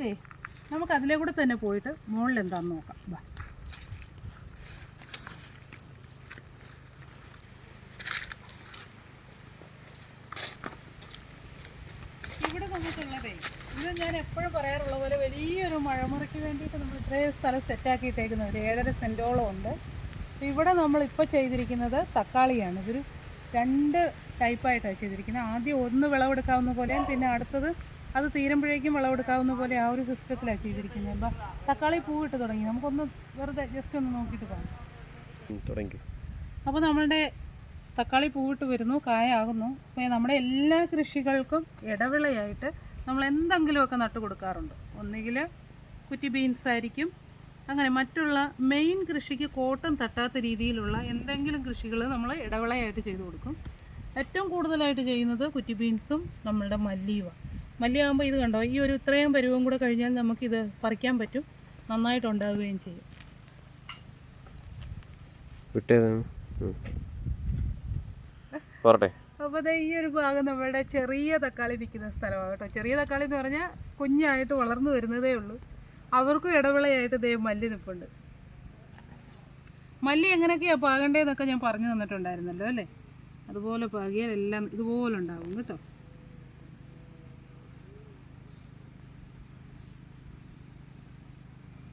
നമുക്കേ നമുക്ക് അതിലെ കൂടെ തന്നെ പോയിട്ട് മുകളിൽ എന്താണെന്ന് നോക്കാം. വാ. ഇവിടെ നമുക്കുള്ളതേ ഇത് ഞാൻ എപ്പോഴും പറയാറുള്ള പോലെ വലിയൊരു മഴമുറയ്ക്ക് വേണ്ടിയിട്ട് നമ്മൾ ഇത്രയും സ്ഥലം സെറ്റാക്കിയിട്ടേക്കുന്ന ഒരു ഏഴര സെന്റോളം ഉണ്ട്. ഇവിടെ നമ്മൾ ഇപ്പോൾ ചെയ്തിരിക്കുന്നത് തക്കാളിയാണ്. ഇതൊരു രണ്ട് ടൈപ്പായിട്ടാണ് ചെയ്തിരിക്കുന്നത്. ആദ്യം ഒന്ന് വിളവെടുക്കാവുന്ന പോലെയും പിന്നെ അടുത്തത് അത് തീരുമ്പോഴേക്കും വിളവെടുക്കാവുന്ന പോലെ ആ ഒരു സിസ്റ്റത്തിലാണ് ചെയ്തിരിക്കുന്നത്. അപ്പം തക്കാളി പൂവിട്ട് തുടങ്ങി. നമുക്കൊന്ന് വെറുതെ ജസ്റ്റ് ഒന്ന് നോക്കിയിട്ട് പോകാം തുടങ്ങി. അപ്പോൾ നമ്മളുടെ തക്കാളി പൂവിട്ട് വരുന്നു കായാകുന്നു. അപ്പോൾ നമ്മുടെ എല്ലാ കൃഷികൾക്കും ഇടവിളയായിട്ട് നമ്മൾ എന്തെങ്കിലുമൊക്കെ നട്ടു കൊടുക്കാറുണ്ട്. ഒന്നുകിൽ കുറ്റി ബീൻസ് ആയിരിക്കും. അങ്ങനെ മറ്റുള്ള മെയിൻ കൃഷിക്ക് കോട്ടം തട്ടാത്ത രീതിയിലുള്ള എന്തെങ്കിലും കൃഷികൾ നമ്മൾ ഇടവിളയായിട്ട് ചെയ്തു കൊടുക്കും. ഏറ്റവും കൂടുതലായിട്ട് ചെയ്യുന്നത് കുറ്റി ബീൻസും നമ്മളുടെ മല്ലിയുമാണ് മല്ലിയാകുമ്പോൾ ഇത് കണ്ടോ? ഈ ഒരു ഇത്രയും പരുവം കൂടെ കഴിഞ്ഞാൽ നമുക്കിത് പറിക്കാൻ പറ്റും. നന്നായിട്ട് നന്നായിട്ടുണ്ടാവുകയും ചെയ്യും. പോരട്ടെ. അപ്പോൾ ദേ ഈ ഒരു ഭാഗം നമ്മളുടെ ചെറിയ തക്കാളി നിൽക്കുന്ന സ്ഥലമാണ് കേട്ടോ. ചെറിയ തക്കാളി എന്ന് പറഞ്ഞാൽ കുഞ്ഞായിട്ട് വളർന്നു വരുന്നതേ ഉള്ളൂ. അവർക്കും ഇടവിളയായിട്ട് ദേ മല്ലി നിൽപ്പുണ്ട് മല്ലി എങ്ങനെയൊക്കെയാണ് പാകണ്ടേന്നൊക്കെ ഞാൻ പറഞ്ഞു തന്നിട്ടുണ്ടായിരുന്നല്ലോ അല്ലേ? അതുപോലെ പാകിയാൽ എല്ലാം ഇതുപോലെ ഉണ്ടാവും കേട്ടോ ഉം. ഇവിടെ വരാം കൂടെ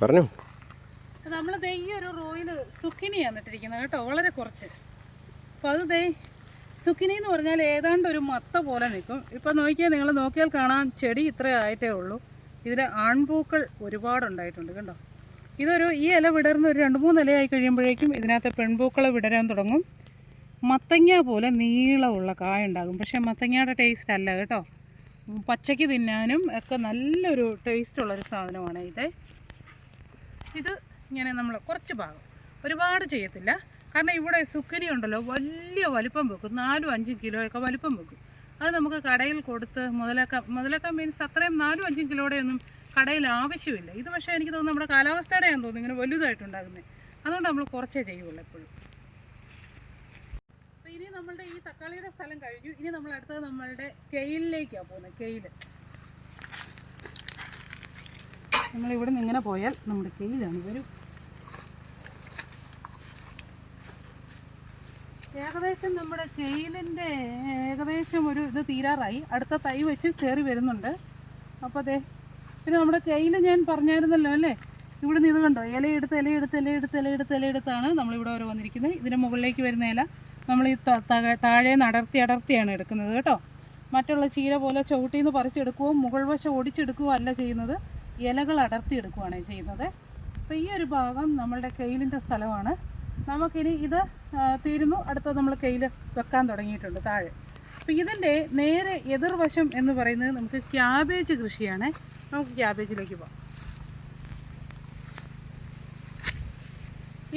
പറഞ്ഞു. നമ്മൾ ദേ ഈ ഒരു റോയിൽ സുക്കിനിയാണ് ഇട്ടിരിക്കുന്നത് കേട്ടോ വളരെ കുറച്ച്. അപ്പോൾ അത് ദേ സുക്കിനി എന്ന് പറഞ്ഞാൽ ഏതാണ്ട് ഒരു മത്ത പോലെ നിൽക്കും. ഇപ്പം നോക്കിയാൽ നിങ്ങൾ നോക്കിയാൽ കാണാം ചെടി ഇത്ര ആയിട്ടേ ഉള്ളൂ. ഇതിൽ ആൺപൂക്കൾ ഒരുപാടുണ്ടായിട്ടുണ്ട് കണ്ടോ? ഇതൊരു ഈ ഇല വിടർന്ന് ഒരു രണ്ട് മൂന്ന് ഇലയായി കഴിയുമ്പോഴേക്കും ഇതിനകത്ത് പെൺപൂക്കൾ വിടരാൻ തുടങ്ങും. മത്തങ്ങ പോലെ നീളമുള്ള കായ ഉണ്ടാകും. പക്ഷേ മത്തങ്ങയുടെ ടേസ്റ്റ് അല്ല കേട്ടോ. പച്ചയ്ക്ക് തിന്നാനും ഒക്കെ നല്ലൊരു ടേസ്റ്റുള്ളൊരു സാധനമാണ് ഇത്. ഇത് ഇങ്ങനെ നമ്മൾ കുറച്ച് ഭാഗം. ഒരുപാട് ചെയ്യത്തില്ല. കാരണം ഇവിടെ സുക്കരി ഉണ്ടല്ലോ വലിയ വലിപ്പം വെക്കും. നാലും അഞ്ചും കിലോയൊക്കെ വലിപ്പം വെക്കും. അത് നമുക്ക് കടയിൽ കൊടുത്ത് മുതലക്കം. മുതലക്കം മീൻസ് അത്രയും നാലും അഞ്ചും കിലോയുടെ ഒന്നും കടയിൽ ആവശ്യമില്ല. ഇത് പക്ഷേ എനിക്ക് തോന്നുന്നു നമ്മുടെ കാലാവസ്ഥയുടെ ഞാൻ തോന്നുന്നു. ഇങ്ങനെ വലുതായിട്ടുണ്ടാകുന്നത് അതുകൊണ്ട് നമ്മൾ കുറച്ചേ ചെയ്യുള്ളൂ എപ്പോഴും. അപ്പോൾ ഇനി നമ്മളുടെ ഈ തക്കാളിയുടെ സ്ഥലം കഴിഞ്ഞു. ഇനി നമ്മൾ അടുത്തത് നമ്മളുടെ കെയിലിലേക്കാണ് പോകുന്നത്. കെയിൽ നമ്മളിവിടെ നിന്ന് ഇങ്ങനെ പോയാൽ നമ്മുടെ കെയിലാണ്. വരും. ഏകദേശം നമ്മുടെ കെയിലിന്റെ ഏകദേശം ഒരു ഇത് തീരാറായി. അടുത്ത തൈ വെച്ച് കയറി വരുന്നുണ്ട്. അപ്പോൾ അതെ പിന്നെ നമ്മുടെ കെയിൽ ഞാൻ പറഞ്ഞായിരുന്നല്ലോ അല്ലേ? ഇവിടെ നിന്ന് ഇത് കണ്ടോ? ഇലയെടുത്ത് ഇലയെടുത്ത് ഇലയെടുത്ത് ഇലയെടുത്ത് ഇലയെടുത്താണ് നമ്മളിവിടെ ഓരോ വന്നിരിക്കുന്നത്. ഇതിന്റെ മുകളിലേക്ക് വരുന്ന ഇല നമ്മൾ ഈ താഴെ നടർത്തി അടർത്തി അടർത്തിയാണ് എടുക്കുന്നത് കേട്ടോ. മറ്റുള്ള ചീര പോലെ ചവിട്ടി നിന്ന് പറിച്ചെടുക്കുകയോ മുകൾ വശം ഒടിച്ചെടുക്കുകയോ അല്ല ചെയ്യുന്നത്. ഇലകൾ അടർത്തി എടുക്കുകയാണ് ചെയ്യുന്നത്. അപ്പോൾ ഈ ഒരു ഭാഗം നമ്മളുടെ കെയിലിന്റെ സ്ഥലമാണ്. നമുക്കിനി ഇത് തീരുന്നു. അടുത്ത നമ്മൾ കയ്യിൽ വെക്കാൻ തുടങ്ങിയിട്ടുണ്ട് താഴെ. അപ്പോൾ ഇതിന്റെ നേരെ എതിർവശം എന്ന് പറയുന്നത് നമുക്ക് ക്യാബേജ് കൃഷിയാണ്. നമുക്ക് ക്യാബേജിലേക്ക് പോകാം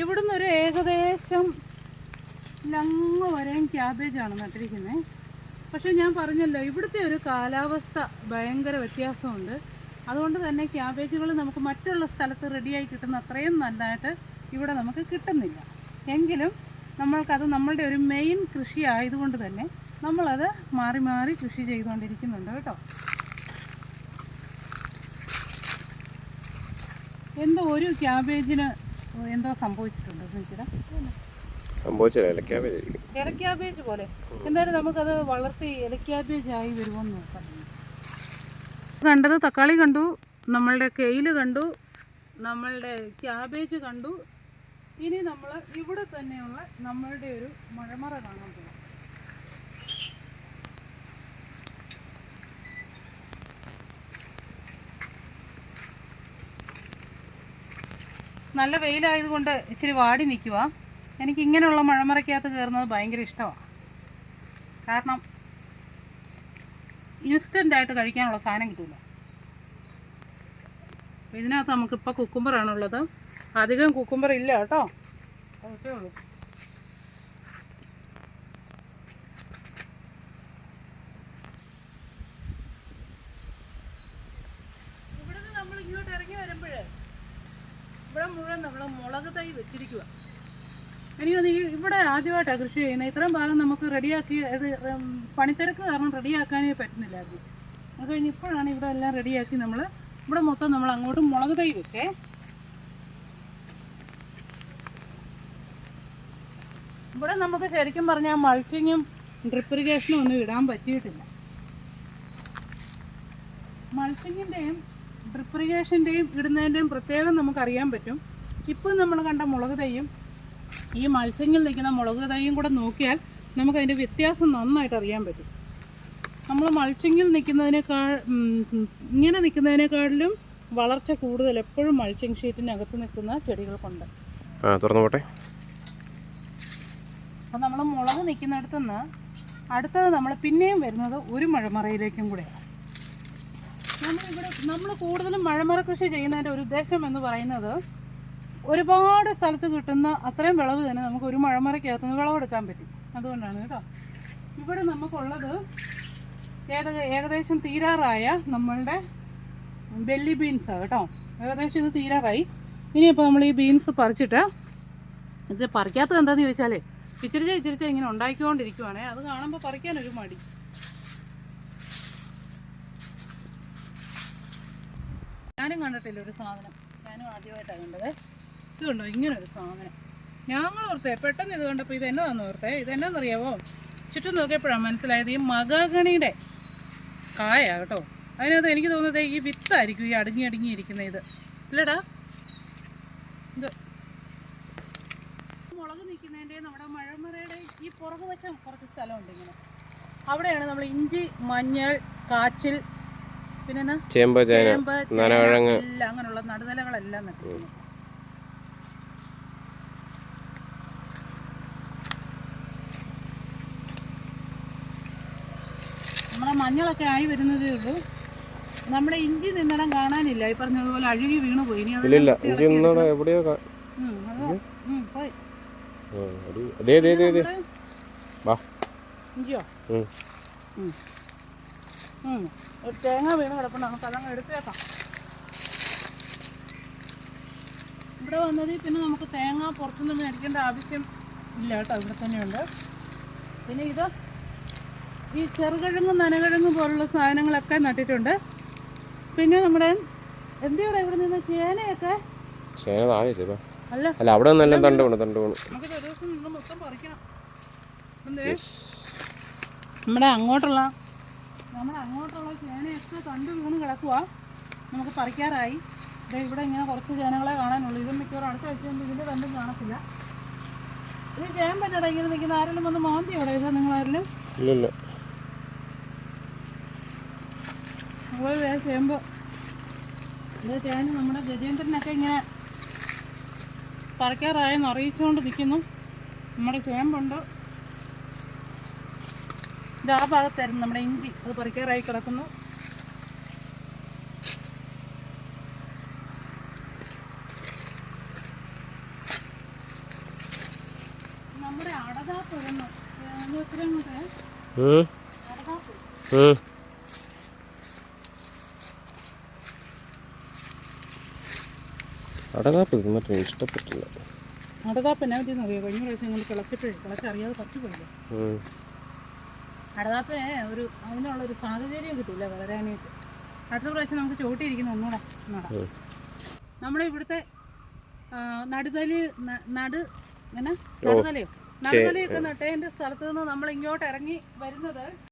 ഇവിടുന്ന് ഒരു ഏകദേശം ലങ്ങ് വരെയും ക്യാബേജാണ് നട്ടിരിക്കുന്നത് പക്ഷേ ഞാൻ പറഞ്ഞല്ലോ ഇവിടുത്തെ ഒരു കാലാവസ്ഥ ഭയങ്കര വ്യത്യാസമുണ്ട്. അതുകൊണ്ട് തന്നെ ക്യാബേജുകൾ നമുക്ക് മറ്റുള്ള സ്ഥലത്ത് റെഡിയായി കിട്ടുന്ന അത്രയും നന്നായിട്ട് ഇവിടെ നമുക്ക് കിട്ടുന്നില്ല. എങ്കിലും നമ്മൾക്കത് നമ്മളുടെ ഒരു മെയിൻ കൃഷി ആയതുകൊണ്ട് തന്നെ നമ്മളത് മാറി മാറി കൃഷി ചെയ്തുകൊണ്ടിരിക്കുന്നുണ്ട് കേട്ടോ. എന്തോ ഒരു ക്യാബേജിന് എന്തോ സംഭവിച്ചിട്ടുണ്ട് ഇലക്യാബേജ് പോലെ. എന്തായാലും നമുക്കത് വളർത്തി ഇല ക്യാബേജ് ആയി വരുമെന്ന് നോക്കാം. കണ്ടത് തക്കാളി കണ്ടു നമ്മളുടെ കെയിൽ കണ്ടു നമ്മളുടെ ക്യാബേജ് കണ്ടു ഇനി നമ്മൾ ഇവിടെ തന്നെയുള്ള നമ്മളുടെ ഒരു മഴമറ കാണാൻ പോകും നല്ല വെയിലായതുകൊണ്ട് ഇച്ചിരി വാടി നിൽക്കുക എനിക്ക് ഇങ്ങനെയുള്ള മഴമറയ്ക്കകത്ത് കയറുന്നത് ഭയങ്കര ഇഷ്ടമാണ് കാരണം ഇൻസ്റ്റന്റ് ആയിട്ട് കഴിക്കാനുള്ള സാധനം കിട്ടില്ല ഇതിനകത്ത് നമുക്കിപ്പോൾ കുക്കുംബറാണുള്ളത് അധികം കുക്കുംബർ ഇല്ല കേട്ടോ. അതൊക്കെ ഇവിടെ മുഴുവൻ നമ്മൾ വെച്ചിരിക്കുക ഇവിടെ ആദ്യമായിട്ടാണ് കൃഷി ചെയ്യുന്നത്. ഇത്രയും ഭാഗം നമുക്ക് റെഡിയാക്കി പണിത്തിരക്ക് കാരണം റെഡിയാക്കാനേ പറ്റുന്നില്ലായിരുന്നു അത് കഴിഞ്ഞ് ഇപ്പോഴാണ് ഇവിടെ എല്ലാം റെഡിയാക്കി നമ്മൾ ഇവിടെ മൊത്തം നമ്മൾ അങ്ങോട്ടും മുളക് തൈ വെച്ചേ. ഇവിടെ നമുക്ക് ശരിക്കും പറഞ്ഞാൽ മൾച്ചിങ്ങും ഡ്രിപ്പ് ഇറിഗേഷനും ഒന്നും ഇടാൻ പറ്റിയിട്ടില്ല. മൾച്ചിങ്ങിന്റെയും ഡ്രിപ്പ് ഇറിഗേഷന്റെയും ഇടുന്നതിന്റെയും പ്രത്യേകം നമുക്കറിയാൻ പറ്റും. ഇപ്പം നമ്മൾ കണ്ട മുളക് തൈയും ഈ മത്സ്യങ്ങളിൽ നിൽക്കുന്ന മുളക് തൈയും കൂടെ നോക്കിയാൽ നമുക്കതിന്റെ വ്യത്യാസം നന്നായിട്ട് അറിയാൻ പറ്റും. നമ്മൾ മൾച്ചിങ്ങിൽ നിൽക്കുന്നതിനേക്കാൾ ഇങ്ങനെ നിൽക്കുന്നതിനേക്കാളിലും വളർച്ച കൂടുതൽ എപ്പോഴും മൾച്ചിങ് ഷീറ്റിനകത്ത് നിൽക്കുന്ന ചെടികൾക്കുണ്ട്. തുറന്നു പോട്ടെ അപ്പം നമ്മൾ മുളക് നിൽക്കുന്നിടത്തുനിന്ന് അടുത്തത് നമ്മൾ പിന്നെയും വരുന്നത് ഒരു മഴമറയിലേക്കും കൂടെയാണ്. നമ്മളിവിടെ നമ്മൾ കൂടുതലും മഴമറ കൃഷി ചെയ്യുന്നതിന്റെ ഒരു ഉദ്ദേശം എന്ന് പറയുന്നത് ഒരുപാട് സ്ഥലത്ത് കിട്ടുന്ന അത്രയും വിളവ് തന്നെ നമുക്ക് ഒരു മഴമറയ്ക്കകത്ത് നിന്ന് വിളവെടുക്കാൻ പറ്റും. അതുകൊണ്ടാണ് കേട്ടോ. ഇവിടെ നമുക്കുള്ളത് ഏക ഏകദേശം തീരാറായ നമ്മളുടെ ബെല്ലി ബീൻസാണ് കേട്ടോ. ഏകദേശം ഇത് തീരാറായി. ഇനിയിപ്പോൾ നമ്മൾ ഈ ബീൻസ് പറിച്ചിട്ട് ഇത് പറിക്കാത്തത് എന്താണെന്ന് ചോദിച്ചാലേ ഇച്ചിരിച്ച ഇച്ചിരിച്ച ഇങ്ങനെ ഉണ്ടാക്കിക്കൊണ്ടിരിക്കുവാണേ അത് കാണുമ്പോൾ പറിക്കാനൊരു മടി. ഞാനും കണ്ടിട്ടില്ല ഒരു സാധനം. ഞാനും ആദ്യമായിട്ടാണ് കണ്ടത്. ഇത് കണ്ടോ? ഇങ്ങനെ ഒരു സാധനം. ഞങ്ങൾ ഓർത്തേ പെട്ടെന്ന് ഇത് കണ്ടപ്പോൾ ഇത് എന്നതാന്ന് ഓർത്തേ? ഇത് എന്നാന്നറിയാവോ? ചുറ്റും നോക്കിയപ്പോഴാണ് മനസ്സിലായത് ഈ മകാഗണിയുടെ കായ കേട്ടോ. അതിനകത്ത് എനിക്ക് തോന്നുന്നത് ഈ വിത്തായിരിക്കും ഈ അടുങ്ങി അടുങ്ങി ഇരിക്കുന്ന ഇത്. ഇല്ലടാ ഇത് മുളക് നമ്മുടെ മഴമറയുടെ ഈ പുറകുവശം കുറച്ച് സ്ഥലമുണ്ട് ഇങ്ങനെ. അവിടെയാണ് നമ്മൾ ഇഞ്ചി മഞ്ഞൾ കാച്ചിൽ പിന്നെ? ചേമ്പ് ചേമ്പ് നനകിഴങ്ങ് എല്ലാം അങ്ങനെയുള്ള നടുതലകളെല്ലാം നട്ടിരിക്കുന്നു നമ്മളെ മഞ്ഞളൊക്കെ ആയി വരുന്നതേ ഉള്ളൂ. നമ്മുടെ ഇഞ്ചി നിന്നടം കാണാനില്ല. ഈ പറഞ്ഞതുപോലെ അഴുകി വീണു പോയി ഇനി അത് എവിടെയോ പോയി. ഒരു- ദേ ദേ ദേ ദേ. വാ. ഇഞ്ചിയോ. ഒരു തേങ്ങ വീണ് കിടപ്പുണ്ട്. നമുക്ക് അതങ്ങ് എടുത്തേക്കാം. ഇവിടെ വന്നതിൽ പിന്നെ നമുക്ക് തേങ്ങ പുറത്തുനിന്ന് മേടിക്കേണ്ട ആവശ്യം ഇല്ല കേട്ടോ. ഇവിടെ തന്നെയുണ്ട്. പിന്നെ ഇത് ഈ ചെറുകിഴങ്ങും നനകിഴങ്ങും പോലുള്ള സാധനങ്ങളൊക്കെ നട്ടിട്ടുണ്ട്. പിന്നെ നമ്മുടെ എന്തിവിടെ ഇവിടെ നിന്ന്? ചേനയൊക്കെ? ചേന താഴെ. അല്ല. അവിടെ നിന്നെല്ലാം തണ്ട് വേണം തണ്ട് വേണം. നമ്മുടെ അങ്ങോട്ടുള്ള നമ്മുടെ അങ്ങോട്ടുള്ള ചേനയൊക്കെ തണ്ട് വീണ് കിടക്കുക നമുക്ക് പറിക്കാറായി. ദേ ഇവിടെ ഇങ്ങനെ കുറച്ച് ചേനകളെ കാണാനുള്ളൂ. ഇതും മിക്കവാറും അടുത്ത ആഴ്ച ഇതിന്റെ തണ്ടും കാണത്തില്ല. ഇത് പറ്റട ഇങ്ങനെ നിൽക്കുന്ന ആരെങ്കിലും വന്ന് മാന്തി അവിടെ ഇതാ നിങ്ങളാരെങ്കിലും ഇല്ലില്ല അതുപോലെ ദേ ചേമ്പ്. ഇത് ചേന നമ്മുടെ ഗജേന്ദ്രനൊക്കെ ഇങ്ങനെ പറിക്കാറായെന്ന് അറിയിച്ചുകൊണ്ട് നിൽക്കുന്നു. നമ്മുടെ ചേമ്പുണ്ട്. ഇത് ആ ഭാഗത്തായിരുന്നു നമ്മുടെ ഇഞ്ചി. അത് പറിക്കാറായി കിടക്കുന്നു. നമ്മുടെ അടതാ ഇടുന്നു എത്രയും കൂടെ അടകാപ്പ് തിന്നിട്ട് ഇഷ്ടപ്പെട്ടില്ല. അടതാപ്പ് എന്നാ പറ്റിയെന്ന് അറിയാം കഴിഞ്ഞ പ്രാവശ്യം ഞങ്ങൾ കിളച്ചപ്പോഴേ കിളച്ചറിയാതെ പറ്റി പോയില്ല ഉം. അടതാപ്പിന് ഒരു അതിനുള്ള ഒരു സാഹചര്യം കിട്ടില്ല വളരാനായിട്ട്. അടുത്ത പ്രാവശ്യം നമുക്ക് ചോട്ടിയിരിക്കുന്ന ഒന്നുകൂടെ നടാം. നമ്മുടെ ഇവിടുത്തെ നടുതലി നടു എന്നാ? നടുതലയോ? നടുതലയൊക്കെ നട്ടേന്റെ സ്ഥലത്ത് നിന്ന് നമ്മൾ ഇങ്ങോട്ട് ഇറങ്ങി വരുന്നത്